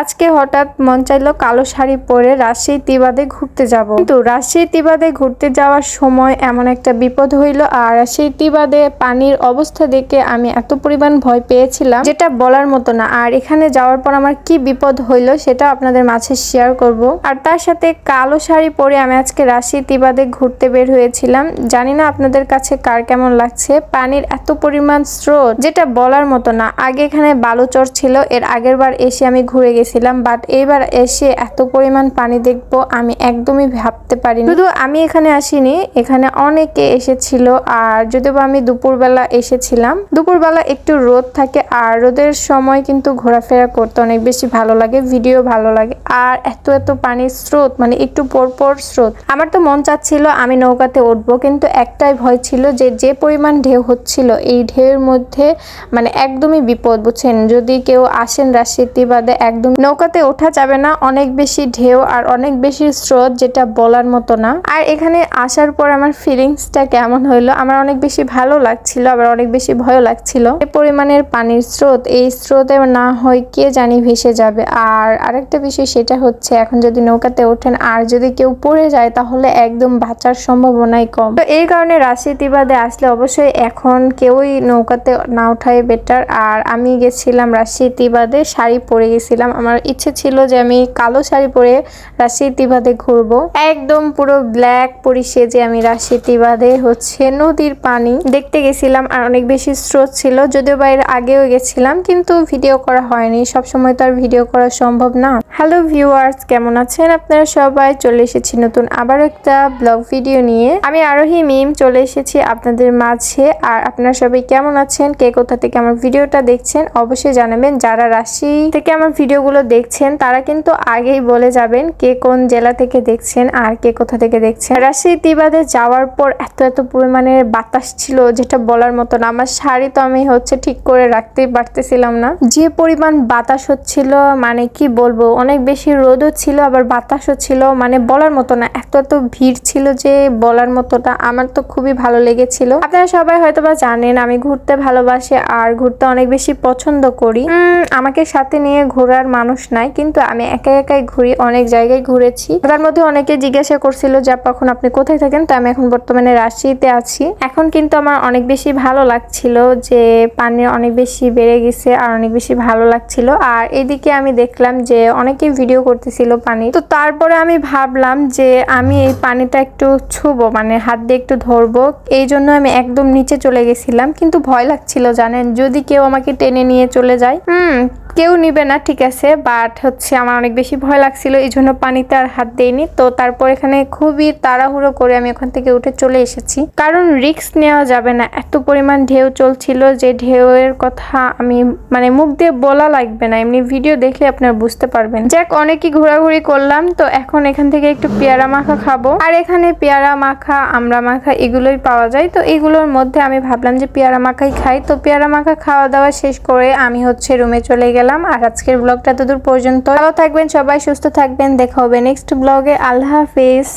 আজকে হঠাৎ মন চাইলো কালো শাড়ি পরে রাজশাহী তিবাদে ঘুরতে যাব। কিন্তু রাজশাহী তিবাদে ঘুরতে যাওয়ার সময় এমন একটা বিপদ হইল আর রাজশাহী তিবাদে পানির অবস্থা দেখে আমি এত পরিমাণ ভয় পেয়েছিলাম যেটা বলার মতো না। আর এখানে যাওয়ার পর আমার কি বিপদ হইল সেটা আপনাদের মাঝে শেয়ার করব। আর তার সাথে কালো শাড়ি পরে আমি আজকে রাজশাহী তিবাদে ঘুরতে বের হয়েছিলাম। জানি না আপনাদের কাছে কার কেমন লাগছে। পানির এত পরিমাণ স্রোত যেটা বলার মতো না। আগে এখানে বালুচর ছিল, এর আগের বার এসে আমি ঘুরে গেছিলাম বাট এইবার এসে এত পরিমাণ পানি দেখব, আমি একদমই ভাবতে পারিনি। শুধু আমি এখানে আসিনি, এখানে অনেকে এসেছিল, আর যদিও আমি দুপুরবেলা এসেছিলাম, দুপুরবেলা একটু রোদ থাকে, আর রোদের সময় কিন্তু ঘোরাফেরা করতে অনেক বেশি ভালো লাগে, ভিডিও ভালো লাগে, আর এত এত পানির স্রোত মানে একটু পর পর স্রোত। আমার তো মন চাচ্ছিল আমি নৌকাতে উঠবো, কিন্তু একটাই ভয় ছিল যে যে পরিমাণ ঢেউ হচ্ছিল, এই ঢেউয়ের মধ্যে মানে একদমই বিপদ, বুঝছেন? যদি কেউ আসেন রাজশাহী বাদে একদম নৌকাতে ওঠা যাবে না, অনেক বেশি ঢেউ আর অনেক বেশি স্রোত যেটা বলার মতো না। আর এখানে আসার পর আমার ফিলিংসটা কেমন হইল? আমার অনেক বেশি ভালো লাগছিল, আবার অনেক বেশি ভয়ও লাগছিল। এই পরিমাণের পানির স্রোত, এই স্রোতে না হয় কে জানি ভেসে যাবে। আর আরেকটা বিষয় সেটা হচ্ছে, এখন যদি নৌকাতে ওঠেন আর যদি কেউ পড়ে যায়, তাহলে একদম বাঁচার সম্ভাবনাই কম। তো এই কারণে রাজশাহী বাদে আসলে অবশ্যই এখন কেউই নৌকাতে না ওঠাই বেটার আর আমি গেছিলাম রাজশাহী বাদে শাড়ি পরে গেছিলাম। আমার ইচ্ছে ছিল যে আমি কালো শাড়ি পরে রাজশাহী বাদে ঘুরবো। একদম পুরো ব্ল্যাক পরি সেজে আমি রাজশাহী বাদে হচ্ছে নদীর পানি। দেখতে গেছিলাম আর অনেক বেশি স্রোত ছিল, যদিও বাইরে আগেও গেছিলাম, কিন্তু ভিডিও করা হয়নি। সব সময় তো আর ভিডিও করা সম্ভব না। হ্যালো ভিউয়ার্স, কেমন আছেন আপনারা সবাই? চলে এসেছি নতুন আবার একটা ব্লগ ভিডিও নিয়ে। আমি আরোহী মিম, চলে এসেছি আপনাদের মাঝে। আর আপনারা সবাই কেমন আছেন? কে কোথা থেকে আমার ভিডিওটা দেখছেন? অবশ্যই জানাবেন। যারা রাশি থেকে আমার ভিডিওগুলো দেখছেন, তারা কিন্তু আগেই বলে যাবেন কে কোন জেলা থেকে দেখছেন আর কে কোথা থেকে দেখছেন। রাশি তিবাদে যাওয়ার পর এত এত পরিমাণের বাতাস ছিল যেটা বলার মতো না। আমার শাড়ি তো আমি হচ্ছে ঠিক করে রাখতেই পারতেছিলাম না। যে পরিমাণ বাতাস হচ্ছিল মানে কি বলব, অনেক বেশি রোদও ছিল, আবার বাতাসও ছিল মানে বলার মতো না। এত এত ভিড় ছিল যে বলার মতোটা আমার তো খুবই ভালো লেগেছিল। আপনারা সবাই হয়তো বা জানেন, আমি ঘুরতে ভালোবাসি আর ঘুরতে অনেক বেশি পছন্দ করি। আমাকে সাথে নিয়ে ঘোরার মানুষ নাই, কিন্তু আমি একা একাই ঘুরি, অনেক জায়গায় ঘুরেছি। তার মধ্যে অনেকে জিজ্ঞাসা করছিল যে এখন আপনি কোথায় থাকেন? তো আমি এখন বর্তমানে রাজশাহীতে আছি। এখন কিন্তু আমার অনেক বেশি ভালো লাগছিল যে, পানি অনেক বেশি বেড়ে গেছে আর অনেক বেশি ভালো লাগছিল। আর এদিকে আমি দেখলাম যে, অনেকেই ভিডিও করতেছিল পানি। তো তারপরে আমি ভাবলাম যে, আমি এই পানিটা একটু ছুবো মানে হাত দিয়ে একটু ধরবো। এই জন্য আমি একদম নিচে চলে গেছিলাম। কিন্তু ভয় লাগছিল, জানেন? যদি কেউ আমাকে টেনে নিয়ে চলে যায়, হুম কেউ নিবে না, ঠিক আছে বাট হচ্ছে আমার অনেক বেশি ভয় লাগছিল, এই জন্য পানিতে আর হাত দেয়নি তো তারপর এখানে খুবই তাড়াহুড়ো করে আমি ওখান থেকে উঠে চলে এসেছি। কারণ রিক্স নেওয়া যাবে না, এত পরিমাণ ঢেউ চলছিল যে ঢেউয়ের কথা আমি মানে মুখ দিয়ে বলা লাগবে না, এমনি ভিডিও দেখলে আপনারা বুঝতে পারবেন। যাক, অনেকই ঘোরাঘুরি করলাম, তো এখন এখান থেকে একটু পেয়ারা মাখা খাব। আর এখানে পেয়ারা মাখা আমরা মাখা এগুলোই পাওয়া যায়, তো এগুলোর মধ্যে আমি ভাবলাম যে পেয়ারা মাখাই খাই। তো পেয়ারা মাখা খাওয়া দাওয়া শেষ করে আমি হচ্ছে রুমে চলে গেলাম। আর আজকের ব্লগটা এতদূর পর্যন্ত ভালো থাকবেন সবাই, সুস্থ থাকবেন। দেখা হবে নেক্সট ব্লগে আল্লাহ হাফিজ।